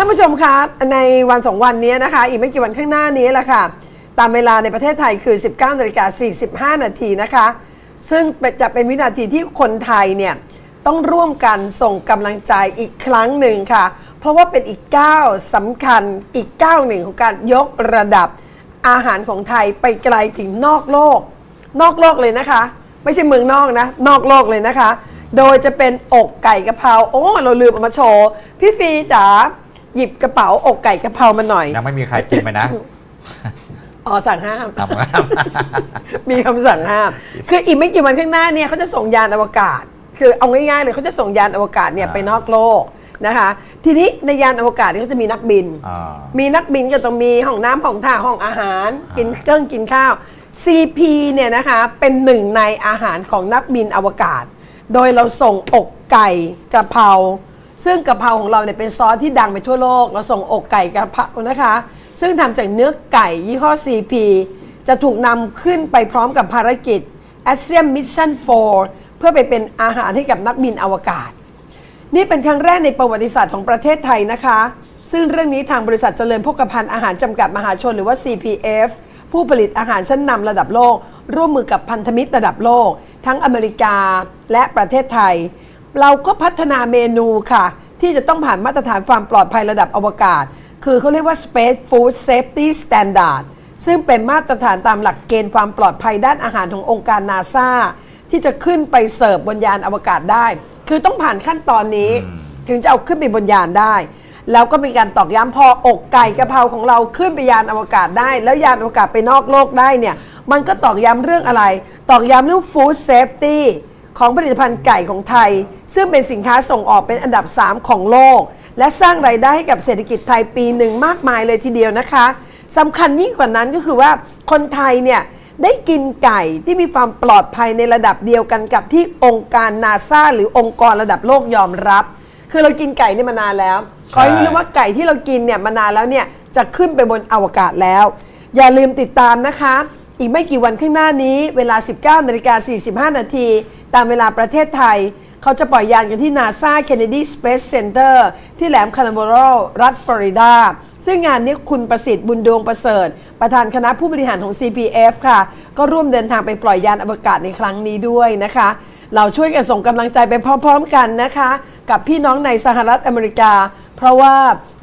ท่านผู้ชมคะในวันสองวันนี้นะคะ อีกไม่กี่วันข้างหน้านี้แหละค่ะ ตามเวลาในประเทศไทยคือ 19นาฬิกา45 นาทีนะคะ ซึ่งจะเป็นวินาทีที่คนไทยเนี่ยต้องร่วมกันส่งกำลังใจอีกครั้งหนึ่งค่ะ เพราะว่าเป็นอีกก้าวสำคัญอีกก้าวหนึ่งของการยกระดับอาหารของไทยไปไกลถึงนอกโลก นอกโลกเลยนะคะ ไม่ใช่เมืองนอกนะ นอกโลกเลยนะคะ โดยจะเป็นอกไก่กะเพราโอ้เราลืมเอามาโชว์ พี่ฟีจ๋า หยิบกระเป๋าอกไก่กะเพรามาหน่อยยังไม่มีใครกินไปนะ อ๋อสั่งห้าม ทำครับ มีคำสั่งห้าม คืออีกไม่กี่วันข้างหน้าเนี่ยเขาจะส่งยานอวกาศ คือเอาง่ายๆเลยเขาจะส่งยานอวกาศเนี่ยอ่า ไปนอกโลกนะคะ ทีนี้ในยานอวกาศเนี่ยเขาจะมีนักบิน อ่า มีนักบินก็ต้องมีห้องน้ำห้องท่าห้องอาหารกินเครื่องกินข้าว CP เนี่ยนะคะเป็นหนึ่งในอาหารของนักบินอวกาศ โดยเราส่งอกไก่กะเพรา ซึ่งกะเพราของเราเนี่ยเป็นซอสที่ดังไปทั่วโลก เราส่งอกไก่กะเพรานะคะ ซึ่งทำจากเนื้อไก่ยี่ห้อ CP จะถูกนำขึ้นไปพร้อมกับภารกิจ ASEAN Mission 4 เพื่อไปเป็นอาหารให้กับนักบินอวกาศ นี่เป็นครั้งแรกในประวัติศาสตร์ของประเทศไทยนะคะ ซึ่งเรื่องนี้ทางบริษัทเจริญพกพันธ์อาหารจำกัดมหาชนหรือว่า CPF ผู้ผลิตอาหารชั้นนำระดับโลก ร่วมมือกับพันธมิตรระดับโลก ทั้งอเมริกาและประเทศไทย เราก็พัฒนาเมนูค่ะ ที่จะต้องผ่านมาตรฐานความปลอดภัยระดับอวกาศ คือเขาเรียกว่า Space Food Safety Standard ซึ่งเป็นมาตรฐานตามหลักเกณฑ์ความปลอดภัยด้านอาหารขององค์การนาซาที่จะขึ้นไปเสิร์ฟบนยานอวกาศได้ คือต้องผ่านขั้นตอนนี้ ถึงจะเอาขึ้นไปบนยานได้ แล้วก็มีการตอกย้ำพออกไก่กะเพราของเราขึ้นไปยานอวกาศได้ แล้วยานอวกาศไปนอกโลกได้เนี่ย มันก็ตอกย้ำเรื่องอะไร ตอกย้ำเรื่อง food safety ของผลิตภัณฑ์ไก่ของไทย ซึ่งเป็นสินค้าส่งออกเป็นอันดับ 3 ของโลก และสร้างรายได้ให้กับเศรษฐกิจไทยปีหนึ่งมากมายเลยทีเดียวนะคะสำคัญยิ่งกว่านั้นก็คือว่าคนไทยเนี่ยได้กินไก่ที่มีความปลอดภัยในระดับเดียวกันกับที่องค์การนาซาหรือองค์กรระดับโลกยอมรับ คือเรากินไก่นี่มานานแล้ว ขอให้รู้ว่าไก่ที่เรากินเนี่ยมานานแล้วเนี่ยจะขึ้นไปบนอวกาศแล้ว อย่าลืมติดตามนะคะ อีกไม่กี่วันข้างหน้านี้เวลา 19นาฬิกา45 นาที ตามเวลาประเทศไทย เขาจะปล่อยยานกันที่ NASA Kennedy Space Center ที่แหลมคานาโวโรรัฐฟลอริดา ซึ่งงานนี้คุณประสิทธิ์บุญดวงประเสริฐ ประธานคณะผู้บริหารของ CPF ค่ะ ก็ร่วมเดินทางไปปล่อยยานอวกาศในครั้งนี้ด้วยนะคะ เราช่วยกันส่งกำลังใจไปพร้อม ๆ กันนะคะ กับพี่น้องในสหรัฐอเมริกา เพราะว่า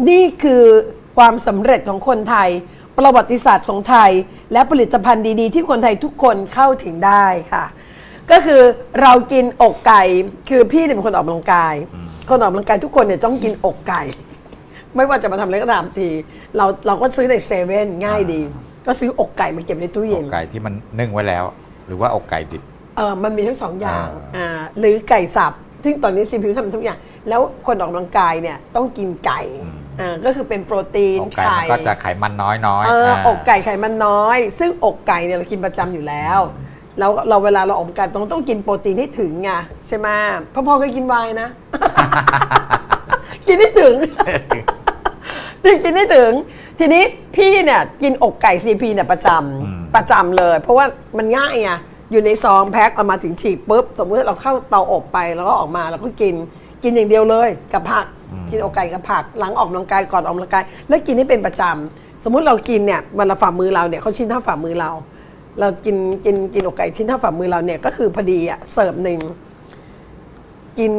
นี่คือความสำเร็จของคนไทย ประวัติศาสตร์ของไทย และผลิตภัณฑ์ดีๆ ที่คนไทยทุกคนเข้าถึงได้ค่ะ ก็คือเรากินอกไก่คือพี่เนี่ยเป็นคนออกกำลังกาย คนออกกำลังกายทุกคนเนี่ยต้องกินอกไก่ ไม่ว่าจะมาทำอะไรก็ตามที เราเราก็ซื้อในเซเว่นง่ายดี ก็ซื้ออกไก่มาเก็บในตู้อเย็นกไก่ที่มันนึ่งไว้แล้ว หรือว่าอกไก่ดิบ เออมันมีทั้งสองอย่างอ่าอ่าหรือไก่สับซึ่งตอนนี้ซีพิวทำทุกอย่าง แล้วคนออกกำลังกายเนี่ยต้องกินไก่อ่าก็คือเป็นโปรตีนอกไก่ไข่มันก็จะไขมันน้อยน้อยเอออกไก่ไขมันน้อย ซึ่งอกไก่เนี่ยเรากินประจำอยู่แล้ว แล้วเราเวลาเราออกกำลังกายต้องต้องกินโปรตีนให้ถึงไงใช่ไหมพ่อพ่อก็กินไวน์นะ กินให้ถึงกินให้ถึง ทีนี้พี่เนี่ยกินอกไก่ซีพีเนี่ยประจำประจำเลย เพราะว่ามันง่ายไงอยู่ในซองแพ็คเอามาถึงฉีกปุ๊บ สมมติเราเข้าเตาอบไปแล้วก็ออกมาเราก็กินกินอย่างเดียวเลยกับผัก กินอกไก่กับผักหลังออกกำลังกายก่อนออกกำลังกาย แล้วกินให้เป็นประจำสมมุติเรากินเนี่ยวันละฝ่ามือเราเนี่ยเขาชิ้นเท่าฝ่ามือเรา เรากินกินกินอกไก่ชิ้นเท่าฝ่ามือเราเนี่ยก็คือพอดีอะเสิร์ฟหนึ่งกิน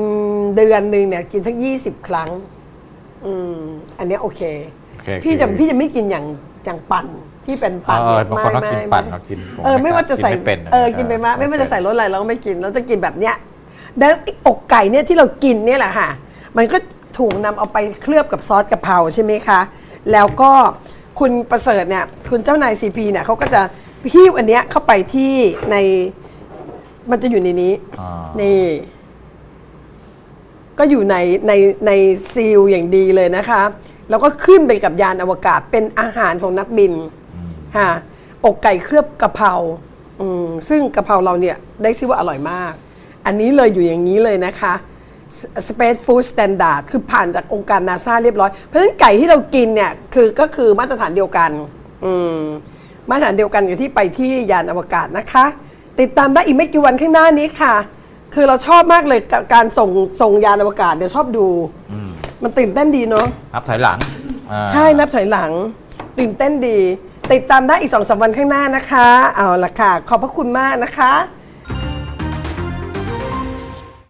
เดือนหนึ่งเนี่ยกินสักยี่สิบครั้ง อืมอันเนี้ยโอเค โอเคพี่จะคือ พี่จะไม่กินอย่างอย่างปั่นที่เป็นปั่นเออเนี่ยบางคนต้องกินปั่นไม่เรากินผมเออไม่ว่าจะใส่กินไม่เป็นเออกินไปมาไม่ว่าจะใส่รสอะไรเราก็ไม่กินเราจะกินแบบเนี้ยแล้วไอ้อกไก่เนี่ยที่เรากินเนี่ยแหละค่ะ มันก็ ถูกนำเอาไปเคลือบกับซอสกะเพราใช่ไหมคะ แล้วก็คุณประเสริฐเนี่ยคุณเจ้านายซีพีเนี่ยเขาก็จะหิ้วอันเนี้ยเข้าไปที่ในมันจะอยู่ในนี้อ่านี่ ก็อยู่ในในในซีลอย่างดีเลยนะคะ แล้วก็ขึ้นไปกับยานอวกาศเป็นอาหารของนักบินค่ะอกไก่เคลือบกะเพราอืมซึ่งกะเพราเราเนี่ยได้ชื่อว่าอร่อยมาก อันนี้เลยอยู่อย่างนี้เลยนะคะ Space Food Standard คือผ่านจากองค์การนาซาเรียบร้อย เพราะฉะนั้นไก่ที่เรากินเนี่ยคือก็คือมาตรฐานเดียวกัน อืม มาตรฐานเดียวกันกับที่ไปที่ยานอวกาศนะคะ ติดตามได้อีกไม่กี่วันข้างหน้านี้ค่ะ คือเราชอบมากเลยกับการส่งส่งยานอวกาศเดี๋ยวชอบดู มันตื่นเต้นดีเนาะนับถอยหลังอ่าใช่นับถอยหลัง ตื่นเต้นดี ติดตามได้อีกสองสามวันข้างหน้านะคะ เอาละค่ะ ขอบพระคุณมากนะคะ